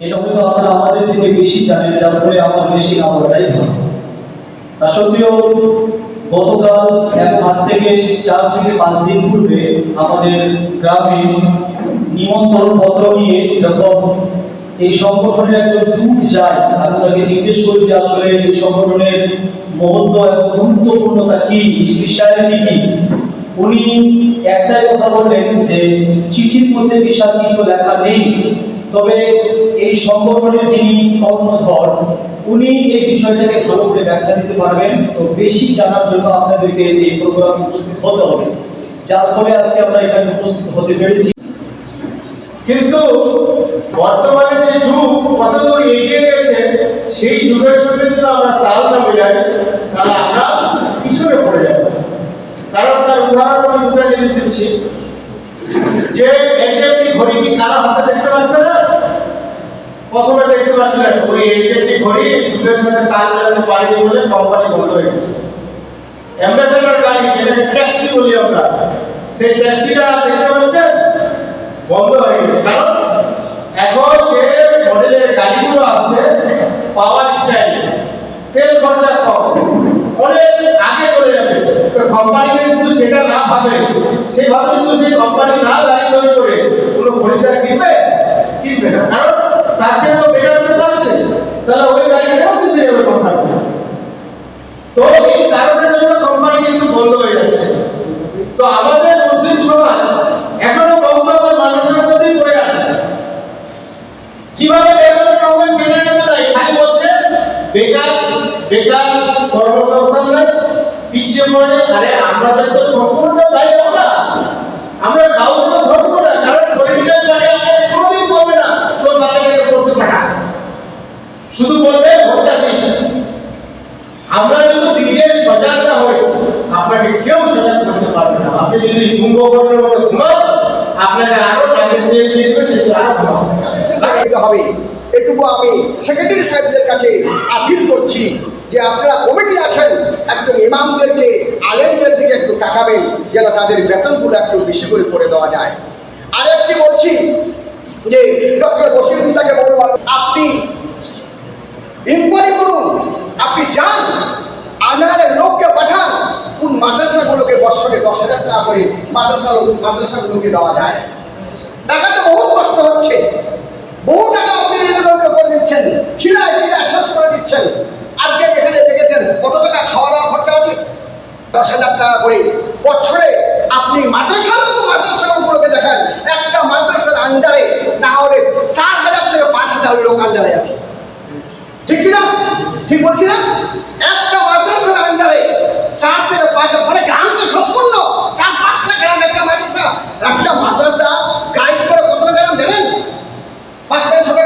এটা হয়তো আপনারা আমাদের থেকে বেশি জানেন, যার ফলে আমার বেশি বলাটাই ভালো তা সত্ত্বেও গতকাল এক মাস থেকে চার থেকে পাঁচ দিন পূর্বে আমাদের গ্রামে নিমন্ত্রণ পত্র নিয়ে যখন এই সংগঠনের একজন দূত যায়, আমি তাকে জিজ্ঞেস করি যে আসলে এই সংগঠনের মহত্ব এবং গুরুত্বপূর্ণতা কি স্পেশালিটি কি? উনি একটাই কথা বললেন যে চিঠির মধ্যে বিশাল কিছু লেখা নেই। তবে এই সংগঠনের যিনি কর্ণধর, উনি এই বিষয়টাকে ভালো করে ব্যাখ্যা দিতে পারবেন। তো বেশি জানার জন্য আপনাদেরকে এই প্রোগ্রামে উপস্থিত হতে হবে, যার ফলে আজকে আমরা এখানে উপস্থিত হতে পেরেছি। কিন্তু বর্তমানে যে যুগ কতদূর এগিয়ে গেছে, সেই যুগের সঙ্গে যদি আমরা তাল না মিলাই, তাহলে আমরা পিছনে পড়ে যাব। কারণ তার উদাহরণ আমি দুটা জিনিস দিচ্ছি। যে এইচএমটি ঘড়ি কি কারও হাতে দেখতে পাচ্ছে না প্রথমে দেখতে পাচ্ছিলেন ওই এইচএমটি ঘড়ি যুগের সাথে তাল মেলাতে পারেনি বলে কোম্পানি বন্ধ হয়ে গেছে। অ্যাম্বাসেডার গাড়ি যেটাকে ট্যাক্সি বলি আমরা, সেই ট্যাক্সিটা দেখতে পাচ্ছেন বন্ধ হয়ে গেছে। কারণ এখন যে মডেলের গাড়িগুলো আছে পাওয়ার স্টাইল তেল খরচা কম, অনেক আগে চলে যাবে। তো কোম্পানিকে কিন্তু সেটা না ভাবে, সেভাবে কিন্তু সেই কোম্পানি না গাড়ি তৈরি করে কোনো খরিদ্দার কিনবে? কিনবে না। কারণ তো পাচ্ছে তাহলে ওই গাড়িটাও কিনতে যাবে কোম্পানি তো এই জন্য কোম্পানি কিন্তু বন্ধ হয়ে যাচ্ছে। তো আমাদের মুসলিম সমাজ এখনও মানুষের মধ্যেই পড়ে আছে। কীভাবে ডেভেলপ হবে সেটা কিন্তু নাই, খালি বলছে বেকার বেকার কর্মসংস্থান নাই পিছিয়ে পড়ে। আরে আমাদের তো সম্পূর্ণ দায়ী আমরা। কাউকে ধরবো না কারণ পলিটিক্যাল পার্টি আমাদের কোনোদিন করবে না তো তাদেরকে করতে পাঠা শুধু বলবে ভোটটা দিস আমরা যদি নিজে সজাগ না হই, আপনাকে কেউ সজাগ করতে পারবে না। আপনি যদি কুম্ভকর্ণের মতো ঘুমান আপনাকে আরও টার্গেট দিয়ে দিয়ে দেবে সেটি আরও হবে। এটুকু আমি সেক্রেটারি সাহেবদের কাছে আপিল করছি যে আপনারা কমিটি আছেন, একদম ইমামদেরকে, আলেমদের দিকে একটু তাকাবেন, যেন তাদের বেতনগুলো একটু বেশি করে করে দেওয়া যায়। আরেকটি বলছি যে ডক্টর বসিরুল্লাহকে বলব, আপনি মাদ্রাসাগুলোকে বৎসরে দশ হাজার টাকা করে মাদ্রাসা মাদ্রাসাগুলোকে দেওয়া যায়। টাকাতে বহুত কষ্ট হচ্ছে। বহু টাকা আপনি করে দিচ্ছেন খিলায় কিনে শেষ করে দিচ্ছেন। আজকে এখানে দেখেছেন কত টাকা খাওয়া দাওয়া খরচা হচ্ছে দশ হাজার টাকা করে। বছরে আপনি মাদ্রাসার মাদ্রাসাগুলোকে দেখেন, একটা মাদ্রাসার আন্ডারে না হলে চার হাজার থেকে পাঁচ হাজার লোক আন্ডারে আছে। ঠিক কিনা? ঠিক বলছি না একটা মাদ্রাসার আন্ডারে চার থেকে পাঁচ মানে গ্রাম তো সম্পূর্ণ চার পাঁচটা গ্রাম একটা মাদ্রাসা একটা মাদ্রাসা গাইড করে গ্রাম জানেন? ছোট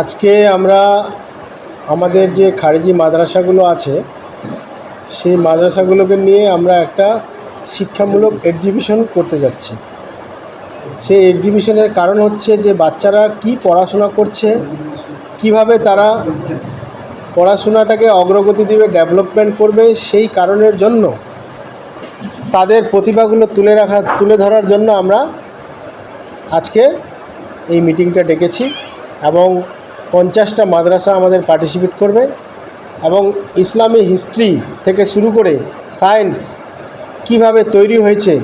আজকে আমরা আমাদের যে খারিজি মাদ্রাসাগুলো আছে, সেই মাদ্রাসাগুলোকে নিয়ে আমরা একটা শিক্ষামূলক এক্সিবিশন করতে যাচ্ছি। সেই এক্সিবিশনের কারণ হচ্ছে যে বাচ্চারা কি পড়াশোনা করছে, কীভাবে তারা পড়াশোনাটাকে অগ্রগতি দিবে ডেভেলপমেন্ট করবে, সেই কারণের জন্য তাদের প্রতিভাগুলো তুলে রাখা তুলে ধরার জন্য আমরা আজকে এই মিটিংটা ডেকেছি এবং পঞ্চাশটা মাদ্রাসা আমাদের পার্টিসিপেট করবে এবং ইসলামী হিস্ট্রি থেকে শুরু করে সায়েন্স কীভাবে তৈরি হয়েছে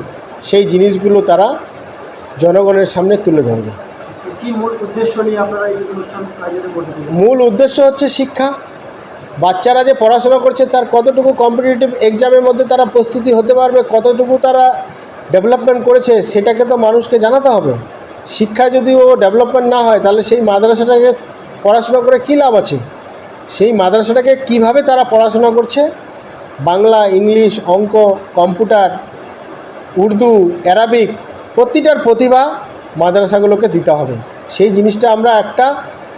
সেই জিনিসগুলো তারা জনগণের সামনে তুলে ধরবে। মূল উদ্দেশ্য হচ্ছে শিক্ষা। বাচ্চারা যে পড়াশোনা করছে, তার কতটুকু কম্পিটিটিভ এক্সামের মধ্যে তারা প্রস্তুতি হতে পারবে, কতটুকু তারা ডেভেলপমেন্ট করেছে, সেটাকে তো মানুষকে জানাতে হবে। শিক্ষায় যদি ও ডেভেলপমেন্ট না হয়, তাহলে সেই মাদ্রাসাটাকে পড়াশোনা করে কী লাভ আছে? সেই মাদ্রাসাটাকে কীভাবে তারা পড়াশোনা করছে? বাংলা, ইংলিশ, অঙ্ক, কম্পিউটার, উর্দু, অ্যারাবিক প্রতিটার প্রতিভা মাদ্রাসাগুলোকে দিতে হবে। সেই জিনিসটা আমরা একটা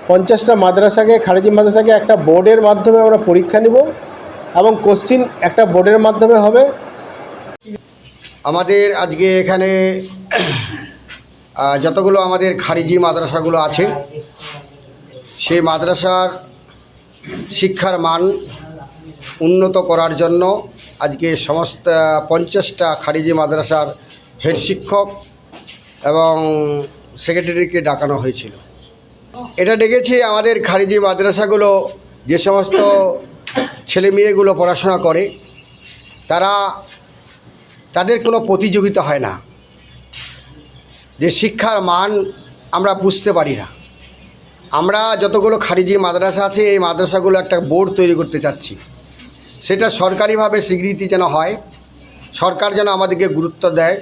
পঞ্চাশটা মাদ্রাসাকে, খারেজি মাদ্রাসাকে একটা বোর্ডের মাধ্যমে আমরা পরীক্ষা নিব এবং কোশ্চিন একটা বোর্ডের মাধ্যমে হবে। আমাদের আজকে এখানে যতগুলো আমাদের খারিজি মাদ্রাসাগুলো আছে, সেই মাদ্রাসার শিক্ষার মান উন্নত করার জন্য আজকে সমস্ত পঞ্চাশটা খারিজি মাদ্রাসার হেড শিক্ষক এবং সেক্রেটারিকে ডাকানো হয়েছিল। এটা ডেকেছি আমাদের খারিজি মাদ্রাসাগুলো যে সমস্ত ছেলে মেয়েগুলো পড়াশোনা করে, তারা, তাদের কোনো প্রতিযোগিতা হয় না। যে শিক্ষার মান আমরা বুঝতে পারি না। আমরা যতগুলো খারিজি মাদ্রাসা আছে, এই মাদ্রাসাগুলো একটা বোর্ড তৈরি করতে চাচ্ছি। সেটা সরকারিভাবে স্বীকৃতি যেন হয়, সরকার যেন আমাদেরকে গুরুত্ব দেয়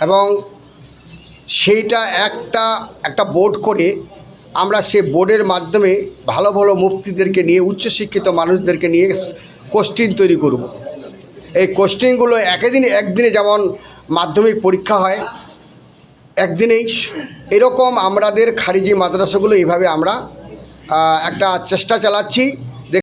এবং সেইটা একটা একটা বোর্ড করে আমরা সে বোর্ডের মাধ্যমে ভালো ভালো মুক্তিদেরকে নিয়ে, উচ্চশিক্ষিত মানুষদেরকে নিয়ে কোশ্চিন তৈরি করব। এই কোশ্চিনগুলো একদিনে একদিনে যেমন মাধ্যমিক পরীক্ষা হয়, একদিনেই এরকম আমাদের খারিজি মাদ্রাসাগুলো এইভাবে আমরা একটা চেষ্টা চালাচ্ছি।